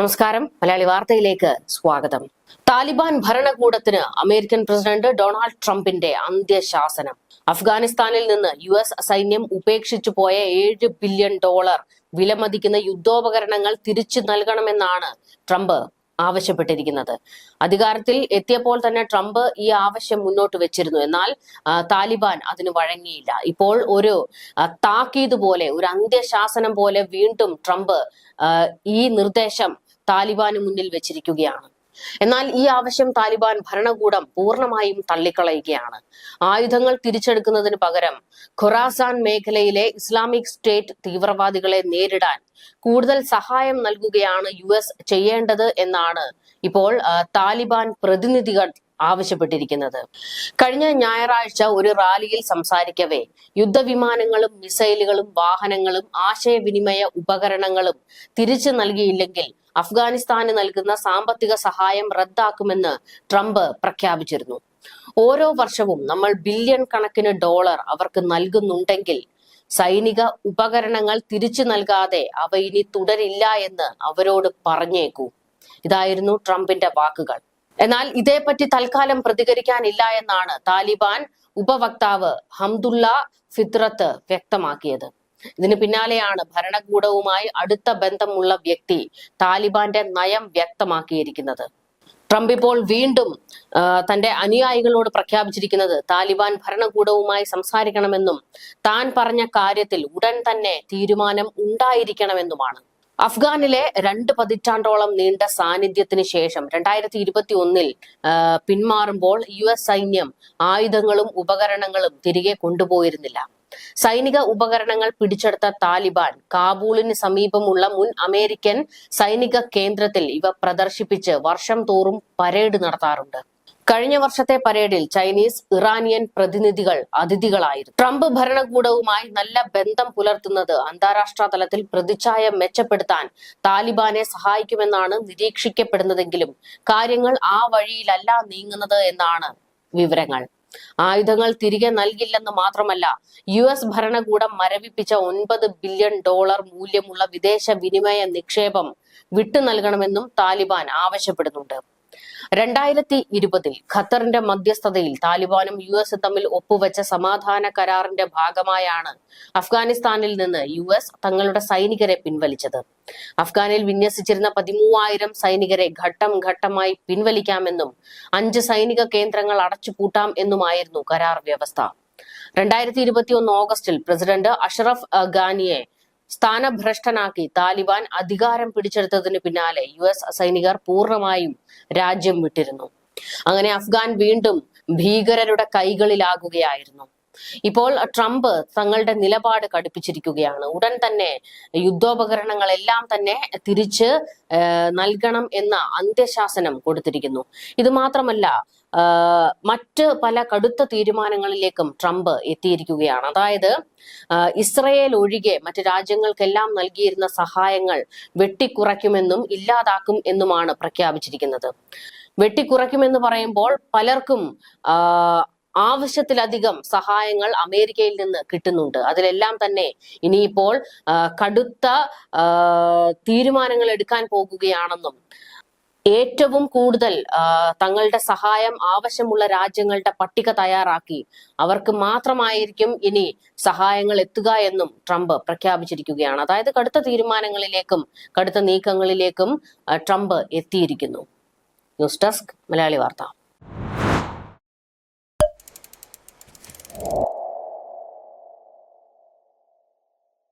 നമസ്കാരം. മലയാളി വാർത്തയിലേക്ക് സ്വാഗതം. താലിബാൻ ഭരണകൂടത്തിന് അമേരിക്കൻ പ്രസിഡന്റ് ഡൊണാൾഡ് ട്രംപിന്റെ അന്ത്യശാസനം. അഫ്ഗാനിസ്ഥാനിൽ നിന്ന് യു എസ് സൈന്യം ഉപേക്ഷിച്ചു പോയ ഏഴ് ബില്യൺ ഡോളർ വിലമതിക്കുന്ന യുദ്ധോപകരണങ്ങൾ തിരിച്ചു നൽകണമെന്നാണ് ട്രംപ് ആവശ്യപ്പെട്ടിരിക്കുന്നത്. അധികാരത്തിൽ എത്തിയപ്പോൾ തന്നെ ട്രംപ് ഈ ആവശ്യം മുന്നോട്ട് വെച്ചിരുന്നു. എന്നാൽ താലിബാൻ അതിന് വഴങ്ങിയില്ല. ഇപ്പോൾ ഒരു താക്കീത് പോലെ ഒരു അന്ത്യശാസനം പോലെ വീണ്ടും ട്രംപ് ഈ നിർദ്ദേശം താലിബാന് മുന്നിൽ വെച്ചിരിക്കുകയാണ്. എന്നാൽ ഈ ആവശ്യം താലിബാൻ ഭരണകൂടം പൂർണമായും തള്ളിക്കളയുകയാണ്. ആയുധങ്ങൾ തിരിച്ചെടുക്കുന്നതിന് പകരം ഖൊറാസാൻ മേഖലയിലെ ഇസ്ലാമിക് സ്റ്റേറ്റ് തീവ്രവാദികളെ നേരിടാൻ കൂടുതൽ സഹായം നൽകുകയാണ് യു എസ് ചെയ്യേണ്ടത് എന്നാണ് ഇപ്പോൾ താലിബാൻ പ്രതിനിധികൾ ആവശ്യപ്പെട്ടിരിക്കുന്നത്. കഴിഞ്ഞ ഞായറാഴ്ച ഒരു റാലിയിൽ സംസാരിക്കവേ യുദ്ധവിമാനങ്ങളും മിസൈലുകളും വാഹനങ്ങളും ആശയവിനിമയ ഉപകരണങ്ങളും തിരിച്ചു നൽകിയില്ലെങ്കിൽ അഫ്ഗാനിസ്ഥാന് നൽകുന്ന സാമ്പത്തിക സഹായം റദ്ദാക്കുമെന്ന് ട്രംപ് പ്രഖ്യാപിച്ചിരുന്നു. ഓരോ വർഷവും നമ്മൾ ബില്യൺ കണക്കിന് ഡോളർ അവർക്ക് നൽകുന്നുണ്ടെങ്കിൽ സൈനിക ഉപകരണങ്ങൾ തിരിച്ചു നൽകാതെ അവ ഇനി തുടരില്ല എന്ന് അവരോട് പറഞ്ഞേക്കൂ. ഇതായിരുന്നു ട്രംപിന്റെ വാക്കുകൾ. എന്നാൽ ഇതേപ്പറ്റി തൽക്കാലം പ്രതികരിക്കാനില്ല എന്നാണ് താലിബാൻ ഉപവക്താവ് ഹംദുള്ള ഫിത്രത്ത് വ്യക്തമാക്കിയത്. ഇതിന് പിന്നാലെയാണ് ഭരണകൂടവുമായി അടുത്ത ബന്ധമുള്ള വ്യക്തി താലിബാന്റെ നയം വ്യക്തമാക്കിയിരിക്കുന്നത്. ട്രംപ് ഇപ്പോൾ വീണ്ടും തന്റെ അനുയായികളോട് പ്രഖ്യാപിച്ചിരിക്കുന്നത് താലിബാൻ ഭരണകൂടവുമായി സംസാരിക്കണമെന്നും താൻ പറഞ്ഞ കാര്യത്തിൽ ഉടൻ തന്നെ തീരുമാനം ഉണ്ടായിരിക്കണമെന്നുമാണ്. അഫ്ഗാനിലെ രണ്ട് പതിറ്റാണ്ടോളം നീണ്ട സാന്നിധ്യത്തിന് ശേഷം രണ്ടായിരത്തി ഇരുപത്തി ഒന്നിൽ പിന്മാറുമ്പോൾ യു എസ് സൈന്യം ആയുധങ്ങളും ഉപകരണങ്ങളും തിരികെ കൊണ്ടുപോയിരുന്നില്ല. സൈനിക ഉപകരണങ്ങൾ പിടിച്ചെടുത്ത താലിബാൻ കാബൂളിന് സമീപമുള്ള മുൻ അമേരിക്കൻ സൈനിക കേന്ദ്രത്തിൽ ഇവ പ്രദർശിപ്പിച്ച് വർഷം തോറും പരേഡ് നടത്താറുണ്ട്. കഴിഞ്ഞ വർഷത്തെ പരേഡിൽ ചൈനീസ് ഇറാനിയൻ പ്രതിനിധികൾ അതിഥികളായിരുന്നു. ട്രംപ് ഭരണകൂടവുമായി നല്ല ബന്ധം പുലർത്തുന്നത് അന്താരാഷ്ട്ര തലത്തിൽ പ്രതിച്ഛായ മെച്ചപ്പെടുത്താൻ താലിബാനെ സഹായിക്കുമെന്നാണ് നിരീക്ഷിക്കപ്പെടുന്നതെങ്കിലും കാര്യങ്ങൾ ആ വഴിയിലല്ല നീങ്ങുന്നത് എന്നാണ് വിവരങ്ങൾ. ആയുധങ്ങൾ തിരികെ നൽകില്ലെന്ന് മാത്രമല്ല യു എസ് ഭരണകൂടം മരവിപ്പിച്ച ഒൻപത് ബില്യൺ ഡോളർ മൂല്യമുള്ള വിദേശ വിനിമയ നിക്ഷേപം വിട്ടു നൽകണമെന്നും താലിബാൻ ആവശ്യപ്പെടുന്നുണ്ട്. രണ്ടായിരത്തി ഇരുപതിൽ ഖത്തറിന്റെ മധ്യസ്ഥതയിൽ താലിബാനും യു എസ് തമ്മിൽ ഒപ്പുവെച്ച സമാധാന കരാറിന്റെ ഭാഗമായാണ് അഫ്ഗാനിസ്ഥാനിൽ നിന്ന് യു എസ് തങ്ങളുടെ സൈനികരെ പിൻവലിച്ചത്. അഫ്ഗാനിൽ വിന്യസിച്ചിരുന്ന പതിമൂവായിരം സൈനികരെ ഘട്ടം ഘട്ടമായി പിൻവലിക്കാമെന്നും അഞ്ച് സൈനിക കേന്ദ്രങ്ങൾ അടച്ചുപൂട്ടാം എന്നുമായിരുന്നു കരാർ വ്യവസ്ഥ. രണ്ടായിരത്തി ഇരുപത്തി ഒന്ന് ഓഗസ്റ്റിൽ പ്രസിഡന്റ് അഷറഫ് ഗാനിയെ സ്ഥാനഭ്രഷ്ടനാക്കി. താലിബാൻ അധികാരം പിടിച്ചെടുത്തതിന് പിന്നാലെ യു എസ് സൈനികർ പൂർണമായും രാജ്യം വിട്ടിരുന്നു. അങ്ങനെ അഫ്ഗാൻ വീണ്ടും ഭീകരരുടെ കൈകളിലാകുകയായിരുന്നു. ഇപ്പോൾ ട്രംപ് തങ്ങളുടെ നിലപാട് കടുപ്പിച്ചിരിക്കുകയാണ്. ഉടൻ തന്നെ യുദ്ധോപകരണങ്ങളെല്ലാം തന്നെ തിരിച്ച് നൽകണം എന്ന അന്ത്യശാസനം കൊടുത്തിരിക്കുന്നു. ഇത് മാത്രമല്ല മറ്റ് പല കടുത്ത തീരുമാനങ്ങളിലേക്കും ട്രംപ് എത്തിയിരിക്കുകയാണ്. അതായത് ഇസ്രയേൽ ഒഴികെ മറ്റ് രാജ്യങ്ങൾക്കെല്ലാം നൽകിയിരുന്ന സഹായങ്ങൾ വെട്ടിക്കുറയ്ക്കുമെന്നും ഇല്ലാതാക്കും എന്നുമാണ് പ്രഖ്യാപിച്ചിരിക്കുന്നത്. വെട്ടിക്കുറയ്ക്കുമെന്ന് പറയുമ്പോൾ പലർക്കും ആവശ്യത്തിലധികം സഹായങ്ങൾ അമേരിക്കയിൽ നിന്ന് കിട്ടുന്നുണ്ട്. അതിലെല്ലാം തന്നെ ഇനിയിപ്പോൾ കടുത്ത തീരുമാനങ്ങൾ എടുക്കാൻ പോകുകയാണെന്നും ഏറ്റവും കൂടുതൽ തങ്ങളുടെ സഹായം ആവശ്യമുള്ള രാജ്യങ്ങളുടെ പട്ടിക തയ്യാറാക്കി അവർക്ക് മാത്രമായിരിക്കും ഇനി സഹായങ്ങൾ എത്തുക എന്നും ട്രംപ് പ്രഖ്യാപിച്ചിരിക്കുകയാണ്. അതായത് കടുത്ത തീരുമാനങ്ങളിലേക്കും കടുത്ത നീക്കങ്ങളിലേക്കും ട്രംപ് എത്തിയിരിക്കുന്നു. News desk Malayali Vartha.